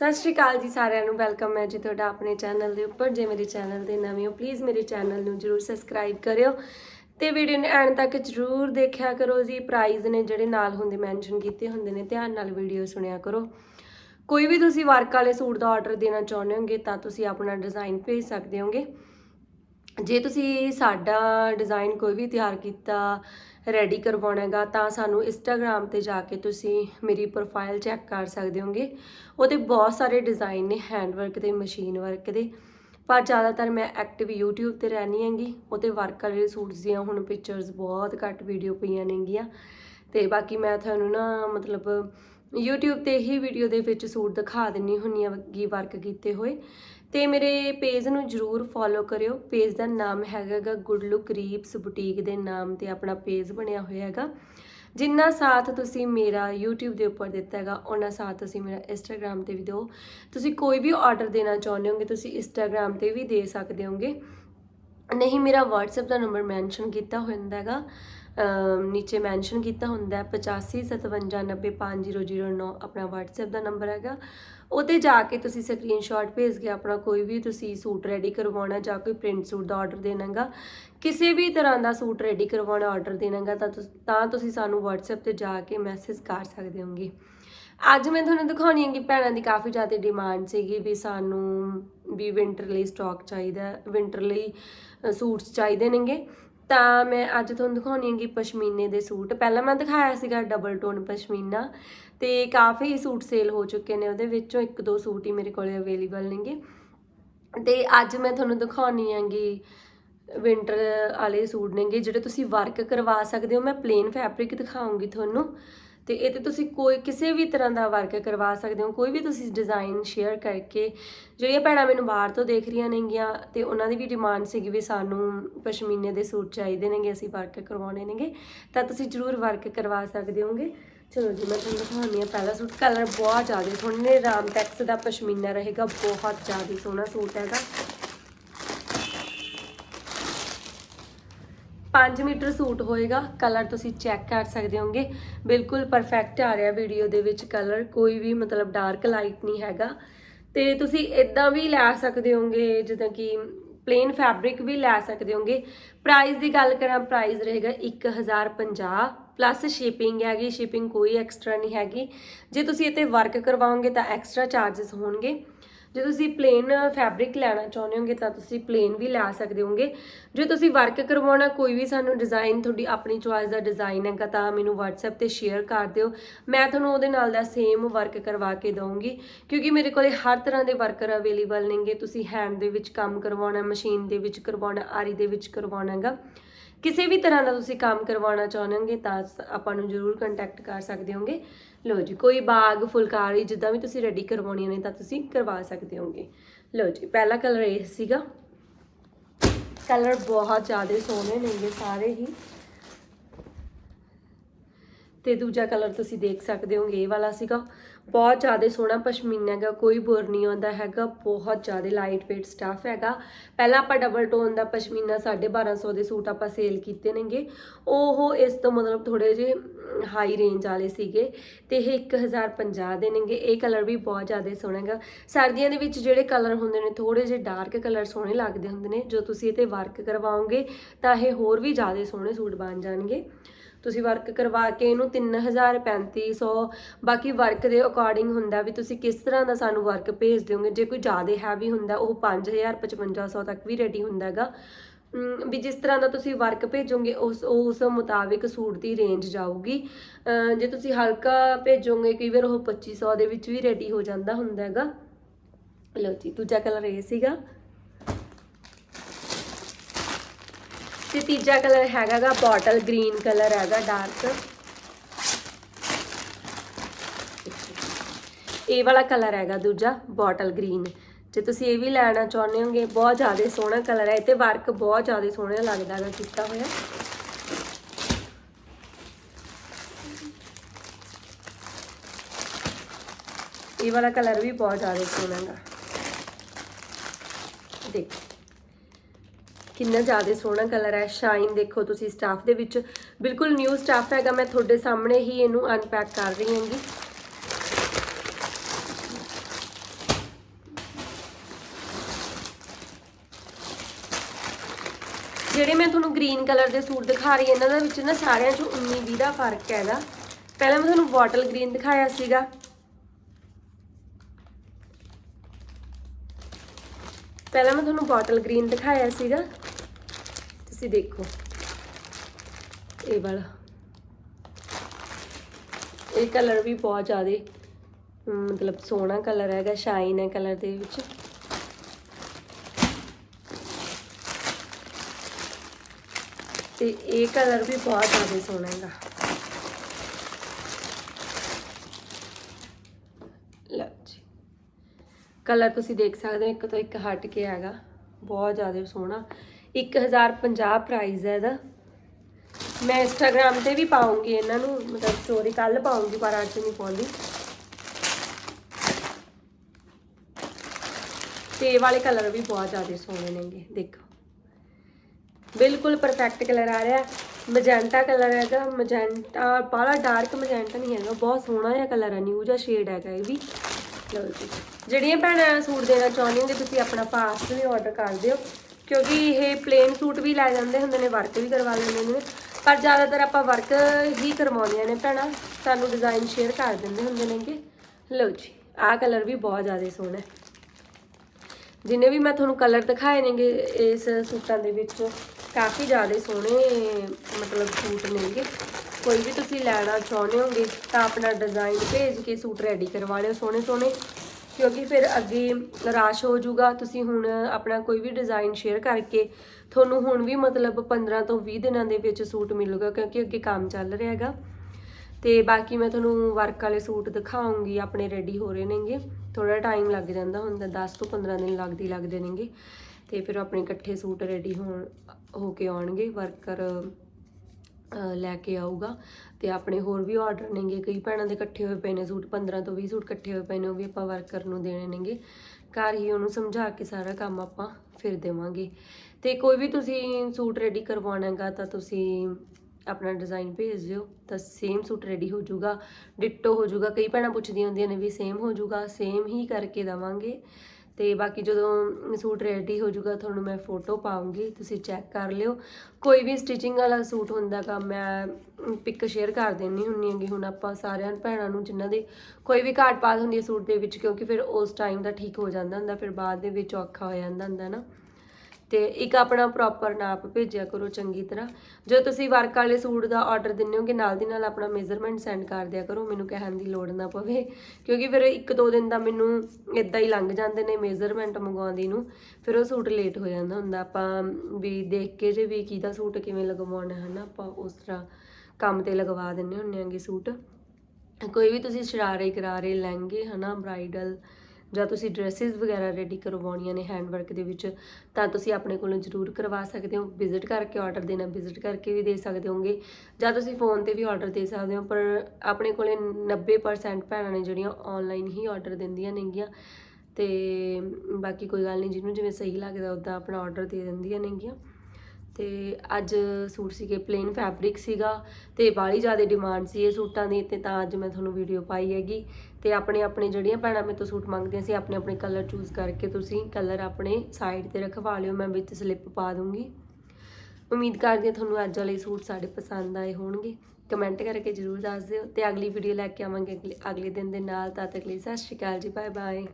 ਸਤਿ ਸ਼੍ਰੀ ਅਕਾਲ ਜੀ ਸਾਰਿਆਂ ਨੂੰ, ਵੈਲਕਮ ਹੈ ਜੀ ਤੁਹਾਡਾ ਆਪਣੇ ਚੈਨਲ ਦੇ ਉੱਪਰ, ਜੇ ਮੇਰੇ ਚੈਨਲ ਦੇ ਨਵੇਂ ਹੋ ਪਲੀਜ਼ ਮੇਰੇ ਚੈਨਲ ਨੂੰ ਜਰੂਰ ਸਬਸਕ੍ਰਾਈਬ ਕਰਿਓ ਤੇ ਵੀਡੀਓ ਨੂੰ ਐਂਡ ਤੱਕ ਜਰੂਰ ਦੇਖਿਆ ਕਰੋ ਜੀ ਪ੍ਰਾਈਜ਼ ਨੇ ਜਿਹੜੇ ਨਾਲ ਹੁੰਦੇ ਮੈਂਸ਼ਨ ਕੀਤੇ ਹੁੰਦੇ ਨੇ, ਧਿਆਨ ਨਾਲ ਵੀਡੀਓ ਸੁਣਿਆ ਕਰੋ। ਕੋਈ ਵੀ ਤੁਸੀਂ ਵਰਕ ਵਾਲੇ ਸੂਟ ਦਾ ਆਰਡਰ ਦੇਣਾ ਚਾਹੁੰਦੇ ਹੋਗੇ, ਤਾਂ ਤੁਸੀਂ ਆਪਣਾ ਡਿਜ਼ਾਈਨ ਭੇਜ ਸਕਦੇ ਹੋਗੇ। ਜੇ ਤੁਸੀਂ ਸਾਡਾ ਡਿਜ਼ਾਈਨ ਕੋਈ ਵੀ ਤਿਆਰ ਕੀਤਾ ਰੈਡੀ ਕਰਵਾਉਣਾ ਹੈਗਾ, ਤਾਂ ਸਾਨੂੰ ਇੰਸਟਾਗ੍ਰam ਤੇ ਜਾ ਕੇ ਤੁਸੀਂ ਮੇਰੀ ਪ੍ਰੋਫਾਈਲ ਚੈੱਕ ਕਰ ਸਕਦੇ ਹੋਗੇ। ਉਹਦੇ ਬਹੁਤ ਸਾਰੇ ਡਿਜ਼ਾਈਨ ਨੇ ਹੈਂਡ ਵਰਕ ਦੇ ਮਸ਼ੀਨ ਵਰਕ ਦੇ। ਪਰ ਜ਼ਿਆਦਾਤਰ ਮੈਂ ਐਕਟਿਵ YouTube ਤੇ ਰਹਿਣੀ ਹੈਗੀ। ਉਹਤੇ ਵਰਕ ਵਾਲੇ ਸੂਟਸ ਦੀਆਂ ਹੁਣ ਪਿਕਚਰਸ ਬਹੁਤ ਘੱਟ ਵੀਡੀਓ ਪਈਆਂ ਨੇਗੀਆਂ। ਤੇ ਬਾਕੀ ਮੈਂ ਤੁਹਾਨੂੰ ਨਾ ਮਤਲਬ YouTube ਤੇ ਹੀ ਵੀਡੀਓ ਦੇ ਵਿੱਚ ਸੂਟ ਦਿਖਾ ਦਿੰਨੀ ਹੁੰਨੀ ਆ ਗੀ ਵਰਕ ਕੀਤੇ ਹੋਏ। ਤੇ ਮੇਰੇ ਪੇਜ ਨੂੰ ਜਰੂਰ ਫੋਲੋ ਕਰਿਓ। ਪੇਜ ਦਾ ਨਾਮ ਹੈਗਾਗਾ ਗੁੱਡ ਲੁੱਕ ਰੀਪਸ ਬੁਟੀਕ ਦੇ ਨਾਮ ਤੇ ਆਪਣਾ ਪੇਜ ਬਣਿਆ ਹੋਇਆ ਹੈਗਾ। ਜਿੰਨਾ ਸਾਥ ਤੁਸੀਂ ਮੇਰਾ YouTube ਦੇ ਉੱਪਰ ਦਿੱਤਾ ਹੈਗਾ ਉਹਨਾਂ ਸਾਥ ਤੁਸੀਂ ਮੇਰਾ Instagram ਤੇ ਵੀ ਦਿਓ। ਤੁਸੀਂ ਕੋਈ ਵੀ ਆਰਡਰ ਦੇਣਾ ਚਾਹੁੰਦੇ ਹੋਗੇ, ਤੁਸੀਂ Instagram ਤੇ ਵੀ ਦੇ ਸਕਦੇ ਹੋਗੇ। ਨਹੀਂ, ਮੇਰਾ WhatsApp ਦਾ ਨੰਬਰ ਮੈਂਸ਼ਨ ਕੀਤਾ ਹੁੰਦਾ ਹੈਗਾ। ਨੀਚੇ ਮੈਂਸ਼ਨ ਕੀਤਾ ਹੁੰਦਾ ਹੈ 8557905009 ਆਪਣਾ WhatsApp ਦਾ ਨੰਬਰ ਹੈਗਾ। ਉਹਤੇ ਜਾ ਕੇ ਤੁਸੀਂ ਸਕਰੀਨਸ਼ਾਟ ਭੇਜ ਕੇ ਆਪਣਾ ਕੋਈ ਵੀ ਤੁਸੀਂ ਸੂਟ ਰੈਡੀ ਕਰਵਾਉਣਾ ਜਾਂ ਕੋਈ ਪ੍ਰਿੰਟ ਸੂਟ ਦਾ ਆਰਡਰ ਦੇਣਾਗਾ ਕਿਸੇ ਵੀ ਤਰ੍ਹਾਂ ਦਾ ਸੂਟ ਰੈਡੀ ਕਰਵਾਉਣਾ ਆਰਡਰ ਦੇਣਾਗਾ ਤਾਂ ਤੁਸ- ਤਾਂ ਤੁਸੀਂ ਸਾਨੂੰ WhatsApp ਤੇ ਜਾ ਕੇ ਮੈਸੇਜ ਕਰ ਸਕਦੇ ਹੋਗੇ ਅੱਜ ਮੈਂ ਤੁਹਾਨੂੰ ਦਿਖਾਉਣੀ ਹੈ ਕਿ ਭੈਣਾਂ ਦੀ ਕਾਫੀ ਜ਼ਿਆਦਾ ਡਿਮਾਂਡ ਸੀਗੀ ਵੀ ਸਾਨੂੰ ਵੀ ਵਿੰਟਰ ਲਈ ਸਟਾਕ ਚਾਹੀਦਾ ਵਿੰਟਰ ਲਈ ਸੂਟਸ ਚਾਹੀਦੇ ਨੇਗੇ। ਤਾਂ ਮੈਂ ਅੱਜ ਤੁਹਾਨੂੰ ਦਿਖਾਉਣੀ ਹੈਗੀ ਪਸ਼ਮੀਨੇ ਦੇ ਸੂਟ। ਪਹਿਲਾਂ ਮੈਂ ਦਿਖਾਇਆ ਸੀਗਾ ਡਬਲ ਟੋਨ ਪਸ਼ਮੀਨਾ ਤੇ ਕਾਫੀ ਸੂਟ ਸੇਲ ਹੋ ਚੁੱਕੇ ਨੇ ਉਹਦੇ ਵਿੱਚੋਂ ਇੱਕ ਦੋ ਸੂਟ ਹੀ ਮੇਰੇ ਕੋਲੇ ਅਵੇਲੇਬਲ ਨੇਗੇ। ਤੇ ਅੱਜ ਮੈਂ ਤੁਹਾਨੂੰ ਦਿਖਾਉਣੀ ਹੈਗੀ ਵਿੰਟਰ ਵਾਲੇ ਸੂਟ ਨੇਗੇ ਜਿਹੜੇ ਤੁਸੀਂ ਵਰਕ ਕਰਵਾ ਸਕਦੇ ਹੋ। ਮੈਂ ਪਲੇਨ ਫੈਬਰਿਕ ਦਿਖਾਉਂਗੀ ਤੁਹਾਨੂੰ। ਤੇ ਇਹ ਤੇ ਤੁਸੀਂ ਕੋਈ ਕਿਸੇ ਵੀ ਤਰ੍ਹਾਂ ਦਾ ਵਰਕ ਕਰਵਾ ਸਕਦੇ ਹੋ, ਕੋਈ ਵੀ ਤੁਸੀਂ ਡਿਜ਼ਾਈਨ ਸ਼ੇਅਰ ਕਰਕੇ ਜਿਹੜੀਆਂ ਭੈਣਾਂ ਮੈਨੂੰ ਬਾਹਰ ਤੋਂ ਦੇਖ ਰਹੀਆਂ ਨੇਗੀਆਂ ਤੇ ਉਹਨਾਂ ਦੀ ਵੀ ਡਿਮਾਂਡ ਸੀਗੀ ਵੀ ਸਾਨੂੰ ਪਸ਼ਮੀਨੇ ਦੇ ਸੂਟ ਚਾਹੀਦੇ ਨੇਗੇ, ਅਸੀਂ ਵਰਕ ਕਰਵਾਉਣੇ ਨੇਗੇ, ਤਾਂ ਤੁਸੀਂ ਜ਼ਰੂਰ ਵਰਕ ਕਰਵਾ ਸਕਦੇ ਹੋਗੇ। ਚਲੋ ਜੀ, ਮੈਂ ਤੁਹਾਨੂੰ ਦਿਖਾਉਂਦੀ ਹਾਂ ਪਹਿਲਾ ਸੂਟ ਕਲਰ ਬਹੁਤ ਜ਼ਿਆਦਾ ਸੋਹਣੇ ਨੇ ਰਾਮ ਟੈਕਸ ਦਾ ਪਸ਼ਮੀਨਾ ਰਹੇਗਾ, ਬਹੁਤ ਜ਼ਿਆਦਾ ਸੋਹਣਾ ਸੂਟ ਹੈਗਾ। 5 ਮੀਟਰ ਸੂਟ ਹੋਏਗਾ ਕਲਰ ਤੁਸੀਂ ਚੈੱਕ ਕਰ ਸਕਦੇ ਹੋਗੇ ਬਿਲਕੁਲ ਪਰਫੈਕਟ ਆ ਰਿਹਾ ਵੀਡੀਓ ਦੇ ਵਿੱਚ ਕਲਰ ਕੋਈ ਵੀ ਮਤਲਬ ਡਾਰਕ ਲਾਈਟ ਨਹੀਂ ਹੈਗਾ। ਤੇ ਤੁਸੀਂ ਇਦਾਂ ਵੀ ਲੈ ਸਕਦੇ ਹੋਗੇ ਜਿੱਦਾਂ ਕਿ ਪਲੇਨ ਫੈਬਰਿਕ ਵੀ ਲੈ ਸਕਦੇ ਹੋਗੇ ਪ੍ਰਾਈਸ ਦੀ ਗੱਲ ਕਰਾਂ ਪ੍ਰਾਈਸ ਰਹੇਗਾ 1050 ਪਲੱਸ ਸ਼ਿਪਿੰਗ ਹੈਗੀ ਸ਼ਿਪਿੰਗ ਕੋਈ ਐਕਸਟਰਾ ਨਹੀਂ ਹੈਗੀ। ਜੇ ਤੁਸੀਂ ਇੱਥੇ ਵਰਕ ਕਰਵਾਓਗੇ ਤਾਂ ਐਕਸਟਰਾ ਚਾਰजेस ਹੋਣਗੇ। ਜੇ ਤੁਸੀਂ ਪਲੇਨ ਫੈਬਰਿਕ ਲੈਣਾ ਚਾਹੁੰਦੇ ਹੋਗੇ ਤਾਂ ਤੁਸੀਂ ਪਲੇਨ ਵੀ ਲੈ ਸਕਦੇ ਹੋਗੇ। ਜੇ ਤੁਸੀਂ ਵਰਕ ਕਰਵਾਉਣਾ, ਕੋਈ ਵੀ ਸਾਨੂੰ ਡਿਜ਼ਾਈਨ ਤੁਹਾਡੀ ਆਪਣੀ ਚੁਆਇਸ ਦਾ ਡਿਜ਼ਾਈਨ ਹੈਗਾ ਤਾਂ ਮੈਨੂੰ WhatsApp ਤੇ ਸ਼ੇਅਰ ਕਰ ਦਿਓ। ਮੈਂ ਤੁਹਾਨੂੰ ਉਹਦੇ ਨਾਲ ਦਾ ਸੇਮ ਵਰਕ ਕਰਵਾ ਕੇ ਦਊਂਗੀ। ਕਿਉਂਕਿ ਮੇਰੇ ਕੋਲੇ ਹਰ ਤਰ੍ਹਾਂ ਦੇ ਵਰਕਰ ਅਵੇਲੇਬਲ ਨੇਗੇ। ਤੁਸੀਂ ਹੈਂਡ ਦੇ ਵਿੱਚ ਕੰਮ ਕਰਵਾਉਣਾ ਮਸ਼ੀਨ ਦੇ ਵਿੱਚ ਕਰਵਾਉਣਾ, ਆਰੀ ਦੇ ਵਿੱਚ ਕਰਵਾਉਣਾ ਹੈਗਾ। ਕਿਸੇ ਵੀ ਤਰ੍ਹਾਂ ਦਾ ਤੁਸੀਂ ਕੰਮ ਕਰਵਾਉਣਾ ਚਾਹੁੰਦੇ ਹੋਗੇ ਤਾਂ ਆਪਾਂ ਨੂੰ ਜ਼ਰੂਰ ਕੰਟੈਕਟ ਕਰ ਸਕਦੇ ਹੋਗੇ। ਲਓ ਜੀ, ਕੋਈ ਬਾਗ, ਫੁਲਕਾਰੀ ਜਿੱਦਾਂ ਵੀ ਤੁਸੀਂ ਰੈਡੀ ਕਰਵਾਉਣੀਆਂ ਨੇ ਤਾਂ ਤੁਸੀਂ ਕਰਵਾ ਸਕਦੇ ਹੋਗੇ ਲਓ ਜੀ, ਪਹਿਲਾ ਕਲਰ ਇਹ ਸੀਗਾ। ਕਲਰ ਬਹੁਤ ਜ਼ਿਆਦਾ ਸੋਹਣੇ ਨੇਗੇ ਸਾਰੇ ਹੀ। ਤੇ ਦੂਜਾ ਕਲਰ ਤੁਸੀਂ ਦੇਖ ਸਕਦੇ ਹੋਗੇ ਇਹ ਵਾਲਾ ਸੀਗਾ। ਬਹੁਤ ਜ਼ਿਆਦਾ ਸੋਹਣਾ ਪਸ਼ਮੀਨਾ ਹੈਗਾ, ਕੋਈ ਬੁਰ ਨਹੀਂ ਆਉਂਦਾ ਹੈਗਾ, ਬਹੁਤ ਜ਼ਿਆਦਾ ਲਾਈਟ weight ਸਟਫ ਹੈਗਾ। ਪਹਿਲਾਂ ਆਪਾਂ ਡਬਲ ਟੋਨ ਦਾ ਪਸ਼ਮੀਨਾ 1250 ਦੇ ਸੂਟ ਆਪਾਂ ਸੇਲ ਕੀਤੇ ਨੇਗੇ। ਉਹ ਇਸ ਤੋਂ ਮਤਲਬ ਥੋੜੇ ਜਿਹੇ ਹਾਈ ਰੇਂਜ ਵਾਲੇ ਸੀਗੇ ਤੇ ਇਹ 1050 ਦੇ ਨੇਗੇ। ਇਹ ਕਲਰ ਵੀ ਬਹੁਤ ਜ਼ਿਆਦਾ ਸੋਹਣਾ ਹੈਗਾ। ਸਰਦੀਆਂ ਦੇ ਵਿੱਚ ਜਿਹੜੇ ਕਲਰ ਹੁੰਦੇ ਨੇ ਥੋੜੇ ਜਿਹੇ ਡਾਰਕ ਕਲਰ ਸੋਹਣੇ ਲੱਗਦੇ ਹੁੰਦੇ ਨੇ। ਜੋ ਤੁਸੀਂ ਇਹ ਤੇ ਵਰਕ ਕਰਵਾਓਗੇ, ਤਾਂ ਇਹ ਹੋਰ ਵੀ ਜ਼ਿਆਦਾ ਸੋਹਣੇ ਸੂਟ ਬਣ ਜਾਣਗੇ। ਤੁਸੀਂ ਵਰਕ ਕਰਵਾ ਕੇ ਇਹਨੂੰ 3000 3500 ਬਾਕੀ ਵਰਕ ਦੇ ਅਕੋਰਡਿੰਗ ਹੁੰਦਾ ਵੀ ਤੁਸੀਂ ਕਿਸ ਤਰ੍ਹਾਂ ਦਾ ਸਾਨੂੰ ਵਰਕ ਭੇਜ ਦਿਓਗੇ। ਜੇ ਕੋਈ ਜ਼ਿਆਦਾ ਹੈਵੀ ਹੁੰਦਾ, ਉਹ 5000 5500 ਤੱਕ ਵੀ ਰੈਡੀ ਹੁੰਦਾ ਹੈਗਾ। ਵੀ ਜਿਸ ਤਰ੍ਹਾਂ ਦਾ ਤੁਸੀਂ ਵਰਕ ਭੇਜੋਗੇ, ਉਸ ਉਸ ਮੁਤਾਬਿਕ ਸੂਟ ਦੀ ਰੇਂਜ ਜਾਊਗੀ। ਜੇ ਤੁਸੀਂ ਹਲਕਾ ਭੇਜੋਗੇ, ਕਈ ਵਾਰ ਉਹ 2500 ਦੇ ਵਿੱਚ ਵੀ ਰੈਡੀ ਹੋ ਜਾਂਦਾ ਹੁੰਦਾ ਹੈਗਾ। ਲਓ ਜੀ, ਦੂਜਾ ਕਲਰ ਇਹ ਸੀਗਾ। ਤੇ ਤੀਜਾ ਕਲਰ ਹੈਗਾਗਾ ਬੋਟਲ ਗ੍ਰੀਨ ਕਲਰ ਹੈਗਾ ਡਾਰਕ ਇਹ ਵਾਲਾ ਕਲਰ ਹੈਗਾ ਦੂਜਾ ਬੋਟਲ ਗ੍ਰੀਨ ਜੇ ਤੁਸੀਂ ਇਹ ਵੀ ਲੈਣਾ ਚਾਹੁੰਦੇ ਹੋਗੇ, ਬਹੁਤ ਜ਼ਿਆਦਾ ਸੋਹਣਾ ਕਲਰ ਹੈ। ਇਹ ਤੇ ਵਰਕ ਬਹੁਤ ਜ਼ਿਆਦਾ ਸੋਹਣਾ ਲੱਗਦਾ ਹੈਗਾ ਕੀਤਾ ਹੋਇਆ। ਇਹ ਵਾਲਾ ਕਲਰ ਵੀ ਬਹੁਤ ਜ਼ਿਆਦਾ ਸੋਹਣਾ ਹੈਗਾ ਦੇਖੋ, ਕਿੰਨਾ ਜ਼ਿਆਦਾ ਸੋਹਣਾ ਕਲਰ ਹੈ। ਸ਼ਾਈਨ ਦੇਖੋ ਤੁਸੀਂ ਸਟਾਫ ਦੇ ਵਿੱਚ। ਬਿਲਕੁਲ ਨਿਊ ਸਟਾਫ ਹੈਗਾ, ਮੈਂ ਤੁਹਾਡੇ ਸਾਹਮਣੇ ਹੀ ਇਹਨੂੰ ਅਨਪੈਕ ਕਰ ਰਹੀ ਹਾਂਗੀ। ਜਿਹੜੇ ਮੈਂ ਤੁਹਾਨੂੰ ਗ੍ਰੀਨ ਕਲਰ ਦੇ ਸੂਟ ਦਿਖਾ ਰਹੀ ਹਾਂ, ਇਹਨਾਂ ਦੇ ਵਿੱਚ ਨਾ ਸਾਰਿਆਂ 'ਚੋਂ 19 20 ਦਾ ਫ਼ਰਕ ਹੈਗਾ ਪਹਿਲਾਂ ਮੈਂ ਤੁਹਾਨੂੰ ਬੋਟਲ ਗ੍ਰੀਨ ਦਿਖਾਇਆ ਸੀਗਾ। ਪਹਿਲਾਂ ਮੈਂ ਤੁਹਾਨੂੰ ਬੋਟਲ ਗ੍ਰੀਨ ਦਿਖਾਇਆ ਸੀਗਾ। ਤੁਸੀਂ ਦੇਖੋ। ਇਹ ਵਾਲਾ। ਇਹ ਕਲਰ ਵੀ ਬਹੁਤ ਜ਼ਿਆਦਾ ਮਤਲਬ ਸੋਹਣਾ ਕਲਰ ਹੈਗਾ ਸ਼ਾਈਨ ਹੈ ਕਲਰ ਦੇ ਵਿੱਚ। ਤੇ ਇਹ ਕਲਰ ਵੀ ਬਹੁਤ ਜ਼ਿਆਦਾ ਸੋਹਣਾ ਹੈਗਾ। ਲਓ ਜੀ। ਕਲਰ ਤੁਸੀਂ ਦੇਖ ਸਕਦੇ ਹੋ, ਇੱਕ ਤੋਂ ਇੱਕ ਹਟ ਕੇ ਹੈਗਾ। ਬਹੁਤ ਜ਼ਿਆਦਾ ਸੋਹਣਾ। 1050 ਪ੍ਰਾਈਸ ਹੈ ਇਹਦਾ। ਮੈਂ ਇੰਸਟਾਗ੍ਰam ਤੇ ਵੀ ਪਾਉਂਗੀ ਇਹਨਾਂ ਨੂੰ, ਮਤਲਬ ਸਟੋਰੀ ਕੱਲ ਪਾਉਂਗੀ, ਪਰ ਅੱਜ ਨਹੀਂ ਪਾਉਂਦੀ। ਤੇ ਇਹ ਵਾਲੇ ਕਲਰ ਵੀ ਬਹੁਤ ਜ਼ਿਆਦਾ ਸੋਹਣੇ ਨੇਗੇ, ਦੇਖੋ। ਬਿਲਕੁਲ ਪਰਫੈਕਟ ਕਲਰ ਆ ਰਿਹਾ। ਮਜੈਂਟਾ ਕਲਰ ਹੈਗਾ ਮਜੈਂਟਾ ਬਾਹਲਾ ਡਾਰਕ ਮਜੈਂਟਾ ਨਹੀਂ ਹੈਗਾ, ਬਹੁਤ ਸੋਹਣਾ ਜਿਹਾ ਕਲਰ ਹੈ ਨਿਊ ਜਿਹਾ ਸ਼ੇਡ ਹੈਗਾ ਇਹ ਵੀ। ਲਓ ਜੀ। ਜਿਹੜੀਆਂ ਭੈਣਾਂ ਸੂਟ ਦੇਣਾ ਚਾਹੁੰਦੀਆਂ ਨੇ, ਤੁਸੀਂ ਆਪਣਾ ਪਾਸਟ ਵੀ ਆਰਡਰ ਕਰ ਦਿਓ। ਕਿਉਂਕਿ ਇਹ ਪਲੇਨ ਸੂਟ ਵੀ ਲੈ ਜਾਂਦੇ ਹੁੰਦੇ ਨੇ ਵਰਕ ਵੀ ਕਰਵਾ ਲੈਂਦੇ ਨੇ। ਪਰ ਜ਼ਿਆਦਾਤਰ ਆਪਾਂ ਵਰਕ ਹੀ ਕਰਵਾਉਂਦੀਆਂ ਨੇ ਭੈਣਾਂ। ਸਾਨੂੰ ਡਿਜ਼ਾਈਨ ਸ਼ੇਅਰ ਕਰ ਦਿੰਦੇ ਹੁੰਦੇ ਨੇਗੇ। ਲਓ ਜੀ, ਆਹ ਕਲਰ ਵੀ ਬਹੁਤ ਜ਼ਿਆਦਾ ਸੋਹਣਾ ਜਿੰਨੇ ਵੀ ਮੈਂ ਤੁਹਾਨੂੰ ਕਲਰ ਦਿਖਾਏ ਨੇਗੇ ਇਸ ਸੂਟਾਂ ਦੇ ਵਿੱਚ ਕਾਫੀ ਜ਼ਿਆਦਾ ਸੋਹਣੇ, ਮਤਲਬ ਸੂਟ ਨੇਗੇ ਕੋਈ ਵੀ ਤੁਸੀਂ ਲੈਣਾ ਚਾਹੁੰਦੇ ਹੋਗੇ, ਤਾਂ ਆਪਣਾ ਡਿਜ਼ਾਈਨ ਭੇਜ ਕੇ ਸੂਟ ਰੈਡੀ ਕਰਵਾ ਲਿਓ ਸੋਹਣੇ ਸੋਹਣੇ। ਕਿਉਂਕਿ ਫਿਰ ਅੱਗੇ ਰਾਸ਼ ਹੋ ਜਾਊਗਾ, ਤੁਸੀਂ ਹੁਣ ਆਪਣਾ ਕੋਈ ਵੀ ਡਿਜ਼ਾਈਨ ਸ਼ੇਅਰ ਕਰਕੇ ਤੁਹਾਨੂੰ ਹੁਣ ਵੀ ਮਤਲਬ 15 ਤੋਂ 20 ਦਿਨਾਂ ਦੇ ਵਿੱਚ ਸੂਟ ਮਿਲੂਗਾ, ਕਿਉਂਕਿ ਅੱਗੇ ਕੰਮ ਚੱਲ ਰਿਹਾ ਹੈਗਾ। ਤੇ ਬਾਕੀ ਮੈਂ ਤੁਹਾਨੂੰ ਵਰਕ ਵਾਲੇ ਸੂਟ ਦਿਖਾਉਂਗੀ, ਆਪਣੇ ਰੈਡੀ ਹੋ ਰਹੇ ਨੇਗੇ। ਥੋੜਾ ਟਾਈਮ ਲੱਗ ਜਾਂਦਾ ਹੁੰਦਾ 10 ਤੋਂ 15 ਦਿਨ ਲੱਗਦੀ, ਲੱਗਦੇ ਨੇਗੇ। ਤੇ ਫਿਰ ਆਪਣੇ ਇਕੱਠੇ ਸੂਟ ਰੈਡੀ ਹੋਣ, ਹੋ ਕੇ ਆਉਣਗੇ ਵਰਕਰ ਲੈ ਕੇ ਆਊਗਾ। ਤੇ ਆਪਣੇ ਹੋਰ ਵੀ ਆਰਡਰ ਨੇਗੇ, ਕਈ ਭੈਣਾਂ ਦੇ ਇਕੱਠੇ ਹੋਏ ਪਏ ਨੇ ਸੂਟ 15 ਤੋਂ 20 ਸੂਟ ਇਕੱਠੇ ਹੋਏ ਪਏ ਨੇ, ਉਹ ਵੀ ਆਪਾਂ ਵਰਕਰ ਨੂੰ ਦੇਣੇ ਨੇਗੇ। ਘਰ ਹੀ ਉਹਨੂੰ ਸਮਝਾ ਕੇ ਸਾਰਾ ਕੰਮ ਆਪਾਂ ਫਿਰ ਦੇਵਾਂਗੇ। ਤੇ ਕੋਈ ਵੀ ਤੁਸੀਂ ਸੂਟ ਰੈਡੀ ਕਰਵਾਉਣਾਗਾ ਤਾਂ ਤੁਸੀਂ ਆਪਣਾ ਡਿਜ਼ਾਈਨ ਭੇਜ ਦਿਓ, ਤਾਂ ਸੇਮ ਸੂਟ ਰੈਡੀ ਹੋ ਜਾਊਗਾ। ਡਿਟੋ ਹੋ ਜਾਊਗਾ, ਕਈ ਭੈਣਾਂ ਪੁੱਛਦੀਆਂ ਹੁੰਦੀਆਂ ਨੇ ਵੀ ਸੇਮ ਹੋ ਜਾਊਗਾ ਸੇਮ ਹੀ ਕਰਕੇ ਦਵਾਂਗੇ। ਤੇ ਬਾਕੀ ਜਦੋਂ ਸੂਟ ਰੈਡੀ ਹੋ ਜਾਊਗਾ, ਤੁਹਾਨੂੰ ਮੈਂ ਫੋਟੋ ਪਾਉਂਗੀ ਤੁਸੀਂ ਚੈੱਕ ਕਰ ਲਿਓ। ਕੋਈ ਵੀ ਸਟਿਚਿੰਗ ਵਾਲਾ ਸੂਟ ਹੁੰਦਾ ਹੁੰਦਾਗਾ ਮੈਂ ਪਿਕ ਸ਼ੇਅਰ ਕਰ ਦੇਣੀ ਹੁੰਨੀ ਹੈਗੀ। ਹੁਣ ਆਪਾਂ ਸਾਰਿਆਂ ਭੈਣਾਂ ਨੂੰ ਜਿਨ੍ਹਾਂ ਦੇ ਕੋਈ ਵੀ ਘਾਟ ਪਾਤ ਹੁੰਦੀ ਹੈ ਸੂਟ ਦੇ ਵਿੱਚ, ਕਿਉਂਕਿ ਫਿਰ ਉਸ ਟਾਈਮ ਦਾ ਠੀਕ ਹੋ ਜਾਂਦਾ ਹੁੰਦਾ, ਫਿਰ ਬਾਅਦ ਦੇ ਵਿੱਚ ਔਖਾ ਹੋ ਜਾਂਦਾ ਹੁੰਦਾ ਨਾ। ਤੇ ਇੱਕ ਆਪਣਾ ਪ੍ਰੋਪਰ ਨਾਪ ਭੇਜਿਆ ਕਰੋ ਚੰਗੀ ਤਰ੍ਹਾਂ। ਜਦੋਂ ਤੁਸੀਂ ਵਰਕ ਵਾਲੇ ਸੂਟ ਦਾ ਆਰਡਰ ਦਿੰਦੇ ਹੋਗੇ, ਨਾਲ ਦੀ ਨਾਲ ਆਪਣਾ ਮੇਜ਼ਰਮੈਂਟ ਸੈਂਡ ਕਰ ਦਿਆ ਕਰੋ, ਮੈਨੂੰ ਕਹਿਣ ਦੀ ਲੋੜ ਨਾ ਪਵੇ। ਕਿਉਂਕਿ ਫਿਰ ਇੱਕ ਦੋ ਦਿਨ ਦਾ ਮੈਨੂੰ ਇਦਾਂ ਹੀ ਲੰਘ ਜਾਂਦੇ ਨੇ ਮੇਜ਼ਰਮੈਂਟ ਮੰਗਵਾਉਂਦੀ ਨੂੰ, ਫਿਰ ਉਹ ਸੂਟ ਲੇਟ ਹੋ ਜਾਂਦਾ ਹੁੰਦਾ। ਆਪਾਂ ਵੀ ਦੇਖ ਕੇ ਜੇ ਵੀ ਕਿਹਦਾ ਸੂਟ ਕਿਵੇਂ ਲਗਵਾਉਣਾ ਹੈ ਨਾ, ਆਪਾਂ ਉਸ ਤਰ੍ਹਾਂ ਕੰਮ ਤੇ ਲਗਵਾ ਦਿੰਨੇ ਹੁੰਨੇ ਆਂਗੇ ਸੂਟ। ਕੋਈ ਵੀ ਤੁਸੀਂ ਸ਼ਰਾਰੇ ਕਰਾਰੇ, ਲਹਿੰਗੇ ਹਨਾ ਬ੍ਰਾਈਡਲ ਜਾਂ ਤੁਸੀਂ ਡਰੈਸਸ ਵਗੈਰਾ ਰੈਡੀ ਕਰਵਾਉਣੀਆਂ ਨੇ ਹੈਂਡ ਵਰਕ ਦੇ ਵਿੱਚ, ਤਾਂ ਤੁਸੀਂ ਆਪਣੇ ਕੋਲੋਂ ਜ਼ਰੂਰ ਕਰਵਾ ਸਕਦੇ ਹੋ। ਵਿਜ਼ਿਟ ਕਰਕੇ ਆਰਡਰ ਦੇਣਾ ਵਿਜ਼ਿਟ ਕਰਕੇ ਵੀ ਦੇ ਸਕਦੇ ਹੋਗੇ ਜਾਂ ਤੁਸੀਂ ਫੋਨ ਤੇ ਵੀ ਆਰਡਰ ਦੇ ਸਕਦੇ ਹੋ, ਪਰ ਆਪਣੇ ਕੋਲੇ 90% ਭੈਣਾਂ ਨੇ ਜਿਹੜੀਆਂ ਆਨਲਾਈਨ ਹੀ ਆਰਡਰ ਦਿੰਦੀਆਂ ਨੇਗੀਆਂ। ਤੇ ਬਾਕੀ ਕੋਈ ਗੱਲ ਨਹੀਂ, ਜਿਹਨੂੰ ਜਿਵੇਂ ਸਹੀ ਲੱਗਦਾ ਉਦਾਂ ਆਪਣਾ ਆਰਡਰ ਦੇ ਦਿੰਦੀਆਂ ਨੇਗੀਆਂ। ਤੇ ਅੱਜ ਸੂਟ ਸੀਗੇ ਪਲੇਨ ਫੈਬਰਿਕ ਸੀਗਾ, ਤੇ ਬਾਲੀ ਜ਼ਿਆਦਾ ਡਿਮਾਂਡ ਸੀ ਇਹ ਸੂਟਾਂ ਦੀ, ਤੇ ਤਾਂ ਅੱਜ ਮੈਂ ਤੁਹਾਨੂੰ ਵੀਡੀਓ ਪਾਈ ਹੈਗੀ। ਤੇ ਆਪਣੇ ਆਪਣੇ ਜਿਹੜੀਆਂ ਭੈਣਾਂ ਮੇਰੇ ਤੋਂ ਸੂਟ ਮੰਗਦੀਆਂ ਸੀ, ਆਪਣੇ ਆਪਣੇ ਕਲਰ ਚੂਜ਼ ਕਰਕੇ ਤੁਸੀਂ ਕਲਰ ਆਪਣੇ ਸਾਈਡ ਤੇ ਰਖਵਾ ਲਿਓ, ਮੈਂ ਵਿੱਚ ਸਲਿੱਪ ਪਾ ਦੂੰਗੀ। ਉਮੀਦ ਕਰਦੀ ਹਾਂ ਤੁਹਾਨੂੰ ਅੱਜ ਵਾਲੇ ਸੂਟ ਸਾਡੇ ਪਸੰਦ ਆਏ ਹੋਣਗੇ। ਕਮੈਂਟ ਕਰਕੇ ਜਰੂਰ ਦੱਸ ਦਿਓ ਤੇ ਅਗਲੀ ਵੀਡੀਓ ਲੈ ਕੇ ਆਵਾਂਗੇ ਅਗਲੇ- ਅਗਲੇ ਦਿਨ ਦੇ ਨਾਲ, ਤਦ ਤੱਕ ਲਈ ਸਤਿ ਸ਼੍ਰੀ ਅਕਾਲ ਜੀ ਬਾਏ ਬਾਏ